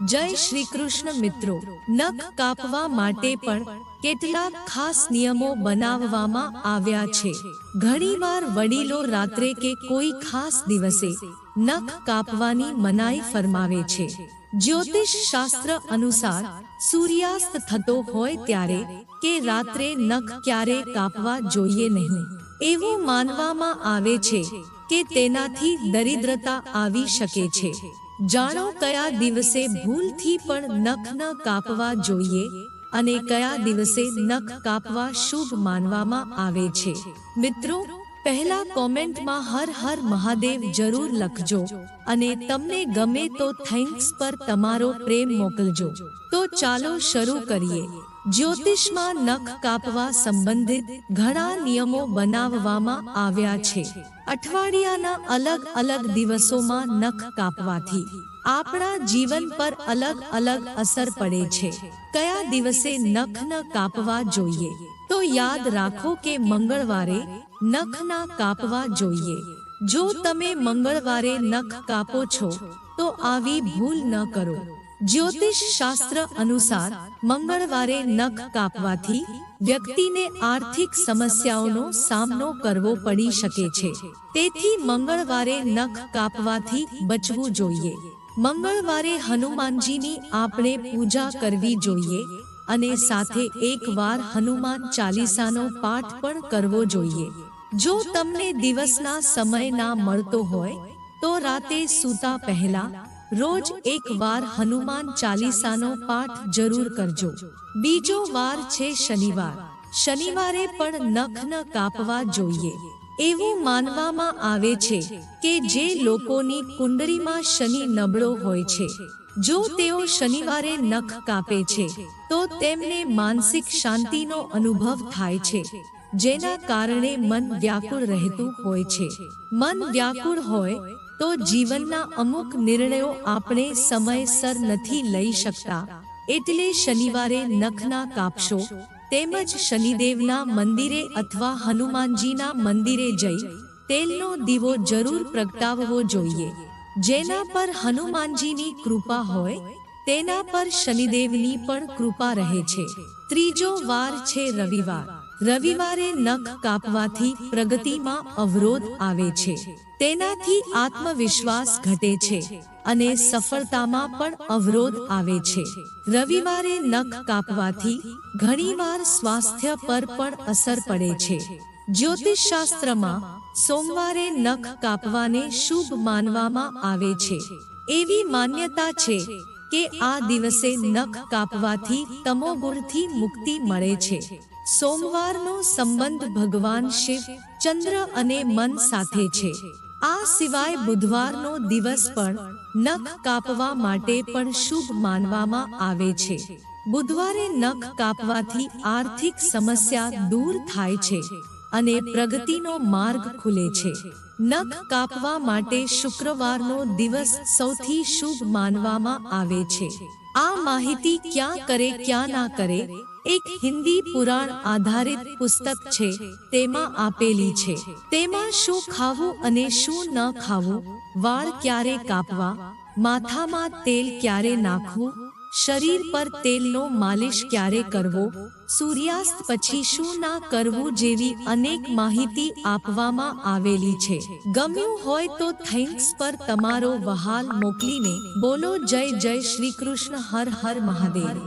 જય શ્રી કૃષ્ણ મિત્રો. નખ કાપવા માટે પણ કેટલાક ખાસ નિયમો બનાવવામાં આવ્યા છે. ઘણીવાર વડીલો રાત્રે કે કોઈ ખાસ દિવસે નખ કાપવાની મનાઈ ફરમાવે છે. જ્યોતિષ શાસ્ત્ર અનુસાર સૂર્યાસ્ત થતો હોય ત્યારે કે રાત્રે નખ ક્યારે કાપવા જોઈએ નહીં. એવું માનવામાં આવે છે કે તેનાથી દરિદ્રતા આવી શકે છે. જાણો કયા દિવસે ભૂલથી પણ નખ ન કાપવા જોઈએ અને કયા દિવસે નખ કાપવા શુભ માનવામાં આવે છે? મિત્રો, પહેલા કોમેન્ટમાં હર હર મહાદેવ જરૂર લખજો અને તમને ગમે તો થેન્ક્સ પર તમારો પ્રેમ મોકલજો. તો ચાલો શરૂ કરીએ. જ્યોતિષમાં નખ કાપવા સંબંધિત ઘણા નિયમો બનાવવામાં આવ્યા છે. અઠવાડિયાના અલગ અલગ દિવસોમાં નખ કાપવાથી આપણા જીવન પર અલગ અલગ અસર પડે છે. કયા દિવસે નખ ન કાપવા જોઈએ? તો યાદ રાખો કે મંગળવારે નખ ના કાપવા જોઈએ. જો તમે મંગળવારે નખ કાપો છો, તો આવી ભૂલ ન કરો. જ્યોતિષ શાસ્ત્ર અનુસાર મંગળવારે નખ કાપવાથી વ્યક્તિને આર્થિક સમસ્યાઓનો સામનો કરવો પડી શકે છે. તેથી મંગળવારે નખ કાપવાથી બચવું જોઈએ. મંગળવારે હનુમાનજીની આપણે પૂજા કરવી જોઈએ અને સાથે એકવાર હનુમાન ચાલીસાનો પાઠ પણ કરવો જોઈએ. જો તમને દિવસના સમય ના મળતો હોય, તો રાતે સૂતા પહેલા રોજ એક વાર હનુમાન ચાલીસાનો પાઠ જરૂર કરજો. બીજો વાર છે શનિવાર. શનિવારે પણ નખ ન કાપવા જોઈએ. એવું માનવામાં આવે છે કે જે લોકોની કુંડળીમાં શનિ નબળો હોય છે, જો તેઓ શનિવારે નખ કાપે છે, તો તેમને માનસિક શાંતિનો અનુભવ થાય છે, જેના કારણે મન વ્યાકુળ રહેતું હોય છે. મન વ્યાકુળ હોય તો જીવનના અમુક નિર્ણયો આપણે સમયસર નથી લઈ શકતા. એટલે શનિવારે નખના કાપશો, તેમજ શનિદેવના મંદિરે અથવા હનુમાનજીના મંદિરે જઈ તેલનો દીવો જરૂર પ્રગટાવવો જોઈએ. જેના પર હનુમાનજીની કૃપા હોય, તેના પર શનિદેવની પણ કૃપા રહે છે. ત્રીજો વાર છે રવિવાર. રવિવારે નખ કાપવાથી પ્રગતિમાં અવરોધ આવે છે. તેનાથી આત્મવિશ્વાસ ઘટે છે અને સફળતામાં પણ અવરોધ આવે છે. રવિવારે નખ કાપવાથી ઘણીવાર સ્વાસ્થ્ય પર પણ અસર પડે છે. જ્યોતિષ શાસ્ત્રમાં સોમવારે નખ કાપવાને શુભ માનવામાં આવે છે. એવી માન્યતા છે કે આ દિવસે નખ કાપવાથી તમોગુણથી મુક્તિ મળે છે. સોમવારનો સંબંધ ભગવાન શિવ, ચંદ્ર અને મન સાથે છે. આ સિવાય બુધવારનો દિવસ પણ નખ કાપવા માટે પણ શુભ માનવામાં આવે છે. બુધવારે નખ કાપવાથી આર્થિક સમસ્યા દૂર થાય છે. અને પ્રગતિનો માર્ગ ખુલે છે. નખ કાપવા માટે શુક્રવારનો દિવસ સૌથી શુભ માનવામાં આવે છે. આ માહિતી ક્યાં કરે, ક્યાં ના કરે, એક હિન્દી પુરાણ આધારિત પુસ્તક છે, તેમાં આપેલી છે. તેમાં શું ખાવું અને શું ન ખાવું, વાળ ક્યારે કાપવા, માથામાં તેલ ક્યારે નાખવું શરીર પર તેલનો માલિશ ક્યારે કરવો? સૂર્યાસ્ત પછી શું ના કરવું જેવી અનેક માહિતી આપવામાં આવેલી છે. ગમ્યું હોય તો થેન્ક્સ પર તમારો વહાલ મોકલીને બોલો જય જય શ્રી કૃષ્ણ હર હર મહાદેવ.